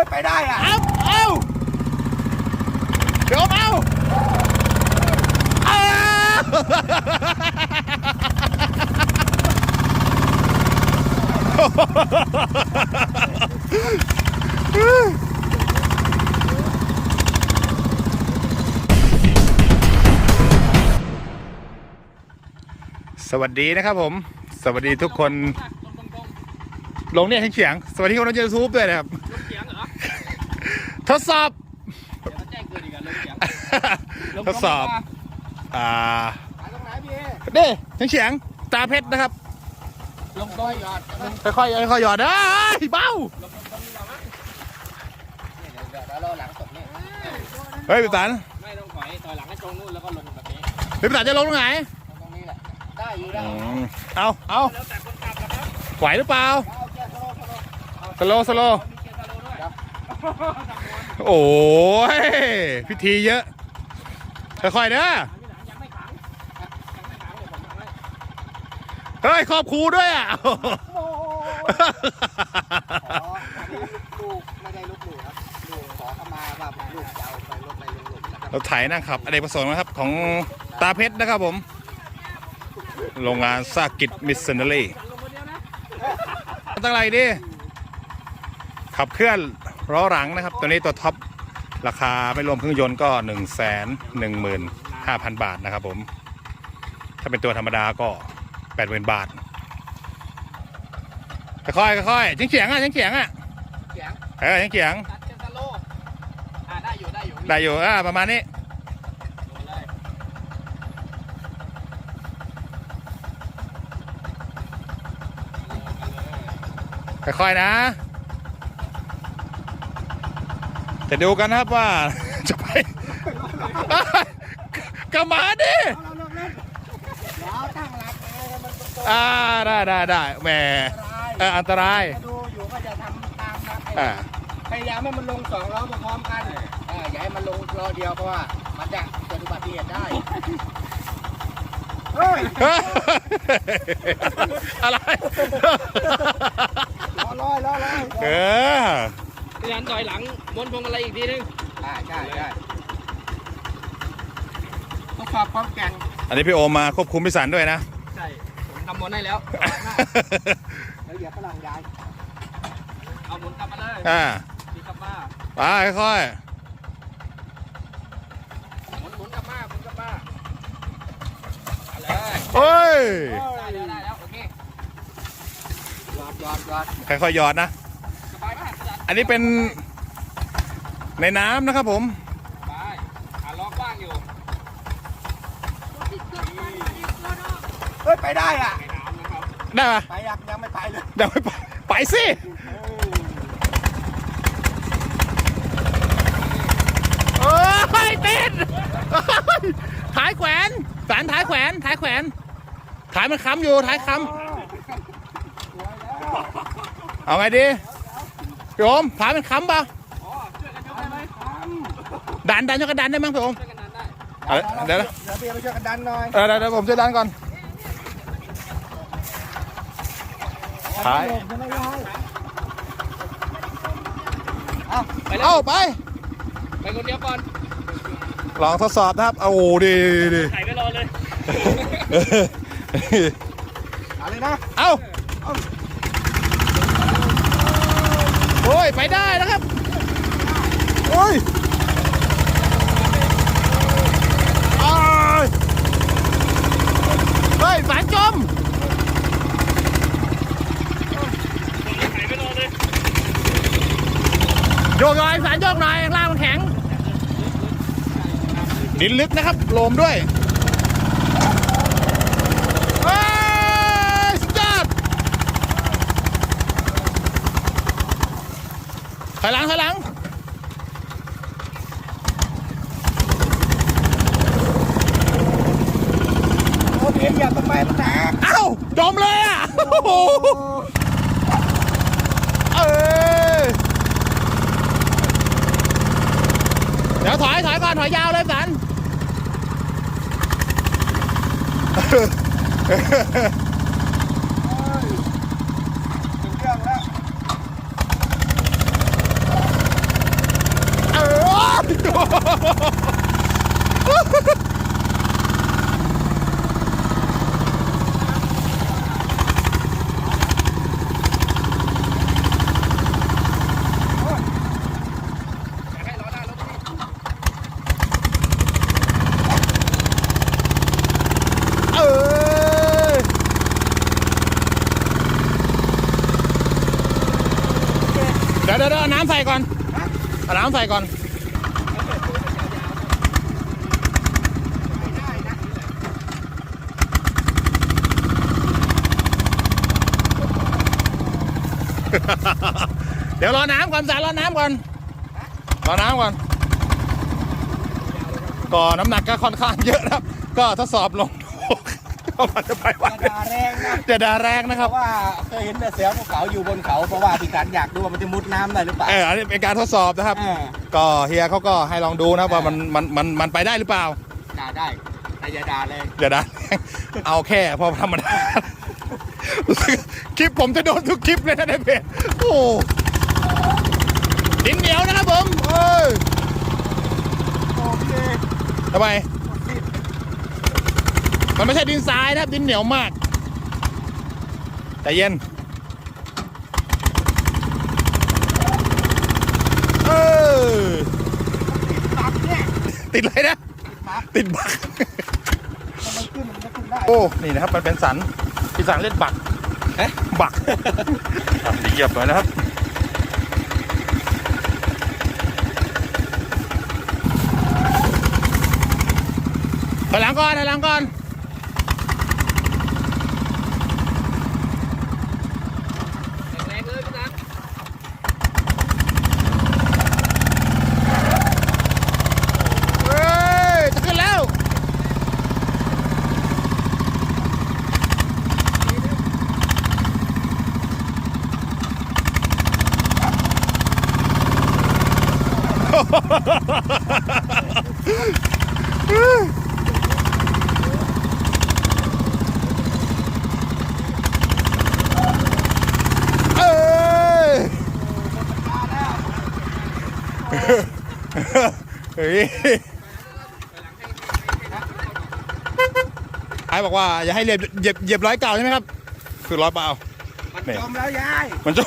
ฮ้ยไปได้อะ เอาเอาเดี๋ยวเอาเอาสวัสดีนะครับผม สวัสดีทุกคน ลงเนี่ยเฉียงๆสวัสดีคนในยูทูบด้วยนะครับเสียงเหรอ ทดสอบเดี๋ยวมาแจ้งเกิดอีกแล้วลงเสียงทดสอบ อ่าไปตรงไหนพี่เด้ทั้งเฉียง ตาเพชรนะครับ ลงต้อยยอดลงค่อยๆค่อยๆหยอดเอ้ยเบ้าลงตรงนี้เรามั้งเดี๋ยวเดี๋ยวรอหลังตกนี่เฮ้ยพี่ตันไม่ต้องถอยถอยหลังให้ตรงนู้นแล้วก็ลงแบบนี้พี่ตันจะลงตรงไหนตรงนี้แหละได้อยู่ได้อืมเอาเอาแล้วแต่คนขับนะครับไหวหรือเปล่าเอาแค่สโลว์สโล โอ้ยพิธีเยอะ ค่อยๆเด้อเฮ้ยครอบครูด้วยอะอ๋ออันนี้ลูกไม่ได้ลูกหลูครับลูกขอเข้ามาว่าลูกจะเอาไปรถไปลงหลุมนะครับรถไถนั่งขับอเนกประสงค์นะครับ ของตาเพชรนะครับผม โรงงานซากิจมิสเซนเนอรี่ตั้งไรดิขับเคลื่อน ล้อหลังนะครับ ตัวนี้ตัวท็อปราคาไม่รวมเครื่องยนต์ก็1นึ่งแสนหนึ่งหมื่นห้าพันบาทนะครับผม ถ้าเป็นตัวธรรมดาก็แปดหมื่นบาทค่อยๆค่อยๆเฉียงเฉียงๆอะเฉียงเฉียงๆอะเสียงเออเฉียงเฉียงตัดเกียร์สโลว์อ่าได้อยู่ได้อยู่ๆได้อยู่อะประมาณนี้ลงเลยค่อยๆนะ จะดูกันนะครับว่า จะไปกลับมาดิเอาเราเลิกเล่นเดี๋ยวตั้งหลักเลยให้มันตรงอ่าได้ได้ได้แหมๆเอออันตรายจะดูอยู่ก็จะทำตามนะอ่าพยายามให้มันลงสองล้อพร้อมๆกันเอออย่าให้มันลงล้อเดียวเพราะว่ามันจะเกิดอุบัติเหตุได้เฮ้ยอะไรล้อลอยล้อลอยเออ พี่ยันถอยหลังม้วนพวงอะไรอีกทีนึงใช่ใช่ใช่ต้องความพร้อมแกงอันนี้พี่โอมมาควบคุมพิสันด้วยนะ ใช่ ผมทำม้วนให้แล้วแล้วอย่าฝรั่งย้าย เอาหมุนกลับมาเลยอ่าดีกลับมาไปค่อยหมุนหมุนกลับมาหมุนกลับมาเอาเลยๆโอ้ยได้แล้วได้แล้วโอเคยอดยอดยอดค่อยๆหยอดนะ อันนี้เป็นในน้ำนะครับผมไปขาล้อกว้างอยู่เฮ้ยไปได้อะในน้ำนะครับได้ปะไปยังยังไม่ไปเลยเดี๋ยวไปไปสิเอ้ยติดท้ายแขวนสารท้ายแขวนท้ายแขวนท้ายมันค้ำอยู่ท้ายค้ำเอาไงดีพี่ โอมท้ายมันค้ำปะอ๋อช่วยกันยกได้ไหมดันดันยกกระดันได้มั้งพี่โอมช่วยกันดันได้เอาเดี๋ยวนะเดี๋ยวเบียร์ไปช่วยกันดันหน่อยเออเดี๋ยวเดี๋ยวผมช่วยดันก่อนท้ายยังไม่ย้ายไปแล้วเอ้าไป ไปคนเดียวก่อน ลองทดสอบนะครับ เอาโอ้ดีดีถ่ายไปรอเลย เอาเลยนะ เอ้าโอ้ย ไปได้นะครับ โอ้ยอ้ายเฮ้ยสารจมถ่ายไปรอเลยโยกหน่อยสารโยกหน่อยข้างล่างมันแข็ง ดินลึกนะครับ โลมด้วยเฮ้ยสุดยอด ถอยหลังถอยหลังโอ้เบียร์อย่าทำไมมันแตกเอ้าจมเลยอะโอ้โหเอ้ยเดี๋ยวถอยถอยก่อนถอยยาวเลยสัน เดี๋ยวเดี๋ยวเอาน้ำใส่ก่อนเอาน้ำใส่ก่อน เดี๋ยวรอน้ำก่อนสารรอน้ำก่อนรอน้ำก่อน ก็น้ำหนักก็ค่อนข้างเยอะนะครับ ก็ทดสอบลง ว่ามันจะไปไหวกระดาแรงนะจะดาแรงนะเพครับ ราะว่าเคยเห็นแต่เสือภูเขาอยู่บนเขาเพราะว่าพี่การอยากดูว่ามันจะมุดน้ำได้หรือเปล่าเอออันนี้เป็นการทดสอบนะครับ เออก็เฮียเขาก็ให้ลองดูนะว่ามันมันมันมันไปได้หรือเปล่าด่าได้แต่อย่าด่าเลยอย่าด่าเอาแค่พอธรรมดารู้สึกคลิปผมจะโดนทุกคลิปเลยนะในเพจโอ้ดินเหนียวนะครับผมเอ้ยโอเคทำไม มันไม่ใช่ดินทรายนะครับดินเหนียวมากแต่เย็นเออตับเนี่ยติดอะไรนะตับติดบักถ้ามันขึ้นมันจะขึ้นได้โอ้ นี่นะครับ มันเป็นสันพี่สันเล่นบักเอ๊ะบักอะเหยียบหน่อยนะครับถอยหลังก่อนถอยหลังก่อน แรงๆเลยพี่นัท เฮ้ย จะขึ้นแล้ว เอ้ยเฮ้ยไอ้บอกว่าอย่าให้เหยียบเหยียบเหยียบร้อยเก่าใช่ไหมครับ คือร้อยเปล่ามันเนี่ยจมแล้วยาย มันจะ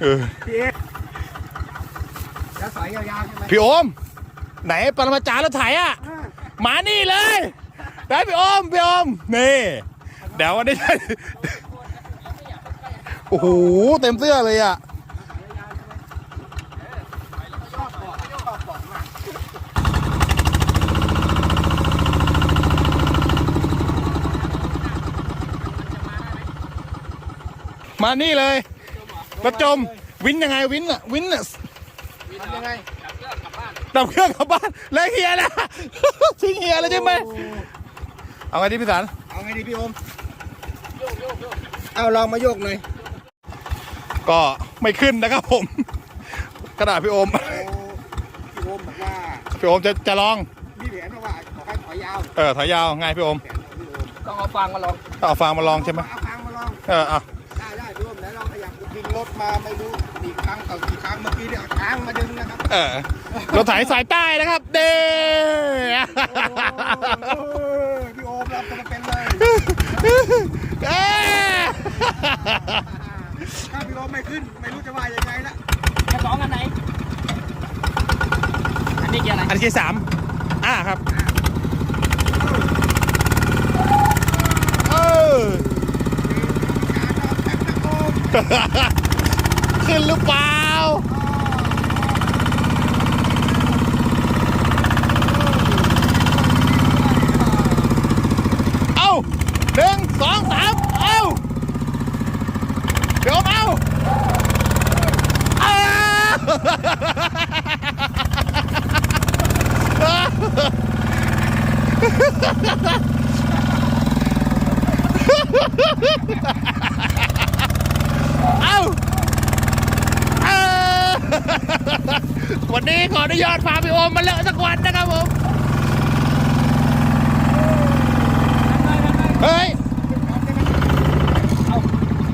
เออพี่เอ็ก แล้วสอยยาวๆใช่ไหมพี่โอม ไหนปรมาจารย์รถไถอะอ่ามานี่เลยได้พี่โอมพี่โอมนี่เดี๋ยววันนี้ โอ้โหเต็มเสื้อเลยอะชอบบอกชอบบอกมากมานี่เลยรถจม วินยังไงวินอะ วินอะ ทำยังไงดับเครื่องกลับบ้านแล้วเฮียนะ ทิ้งเฮียเลยใช่ไหมเอาไงดีพี่สันเอาไงดีพี่โอมเอาลองมาโยกหน่อยก็ไม่ขึ้นนะครับผมกระดาษพี่โอมโอ้พี่โอมบอกว่าพี่โอมจะจะลองมีแผนว่าขอให้ถอยยาวเออถอยยาวไงพี่โอมแผนของพี่โอมต้องเอาฟางมาลองเอาฟางมาลองใช่ไหมเอาฟางมาลองเออเอาได้ได้พี่โอมไหนลองขยับดึงรถมาไม่รู้ กี่ครั้งต่อกี่ครั้งเมื่อกี้เนี่ยเอาทางมาดึงนะครับเออรถไถสายใต้นะครับ เด้โอ้ยพี่โอมรับจะมาเป็นเลยเอ้ยถ้าพี่โอมไม่ขึ้น ไม่รู้จะว่ายังไงละจะสองอันไหน อันนี้เกียร์อะไรอันที่สามอ่าครับเออการนอนแบบนักโอม ขึ้นหรือเปล่าเอาหนึ่งสองสามเอาเดี๋ยวเอาเอ้าวเอาเอา วันนี้ขออนุญาตพาพี่โอมมาเลอะสักวันนะครับผม เฮ้ย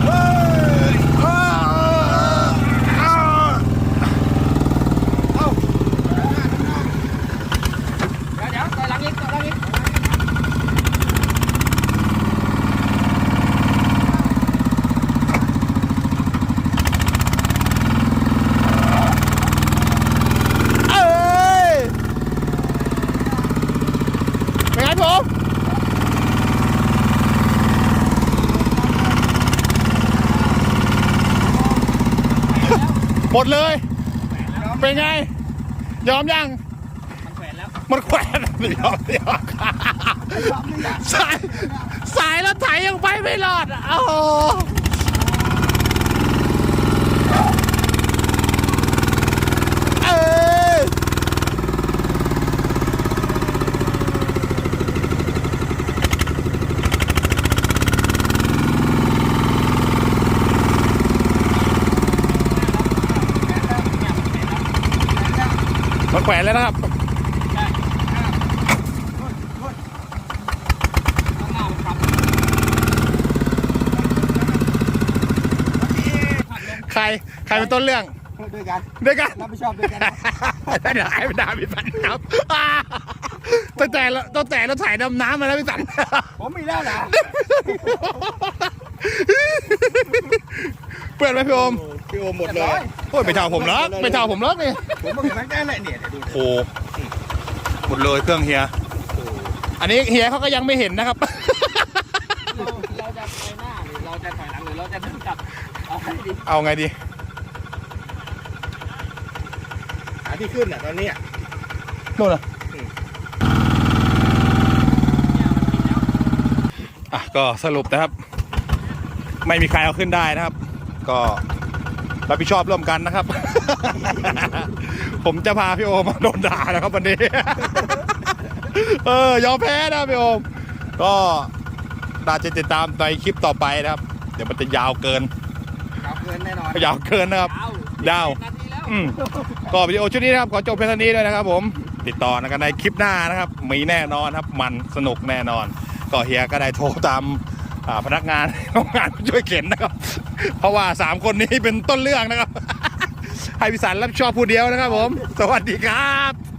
เฮ้ยอ้าวอ้าว เดี๋ยวเดี๋ยวต่อยหลังอีกต่อยหลังอีก เอ้ยเป็นไงผม หมดเลย เป็นไง ยอมยัง มันแขวนแล้ว มันแขวนยอมยอมสาย สายแล้วไถยังไปไม่รอดอะโอ้โหเอ้ย มันแขวนแล้วนะครับข้างหน้ามันขับใครใครเป็นต้นเรื่องด้วยกันด้วยกันรับผิดชอบด้วยกันนะเดี๋ยวให้ไปด่าพี่สันครับอ่าตั้งแต่เราตั้งแต่เราถ่ายดำน้ำมาแล้วพี่สันผมมีแล้วนะเปื่อนไหมพี่โอมพี่โอมหมดเลย โอ้ยไม่เท่าผมหรอกไม่เท่าผมหรอกนี่ผมบอกอย่างนั้นแหละเนี่ยเดี๋ยวดูโอ้หมดเลยเครื่องเฮีย อันนี้เฮียเขาก็ยังไม่เห็นนะครับเราเราจะไปหน้าหรือเราจะถอยหลังหรือเราจะเดินกลับเอาให้ดีเอาไงดี หาที่ขึ้นอะตอนนี้อะนู่นเหรออะก็สรุปนะครับ ไม่มีใครเอาขึ้นได้นะครับ ก็ รับผิดชอบร่วมกันนะครับ ผมจะพาพี่โอมมาโดนด่านะครับวันนี้ เออยอมแพ้นะพี่โอม ก็น่าจะติดตามในคลิปต่อไปนะครับ เดี๋ยวมันจะยาวเกินเอาเกินแน่นอนยาวเกินนะครับยาวยาว นาทีแล้ว อืมก็วิดีโอชุดนี้นะครับ ขอจบเพียงเท่านี้ด้วยนะครับผม ติดต่อกันในคลิปหน้านะครับ มีแน่นอนครับ มันสนุกแน่นอน ก็เฮียก็ได้โทรตามอ่าพนักงานโรงงานมาช่วยเข็นนะครับ เพราะว่าสามคนนี้เป็นต้นเรื่องนะครับ ให้พิสารรับชอบผู้เดียวนะครับผม สวัสดีครับ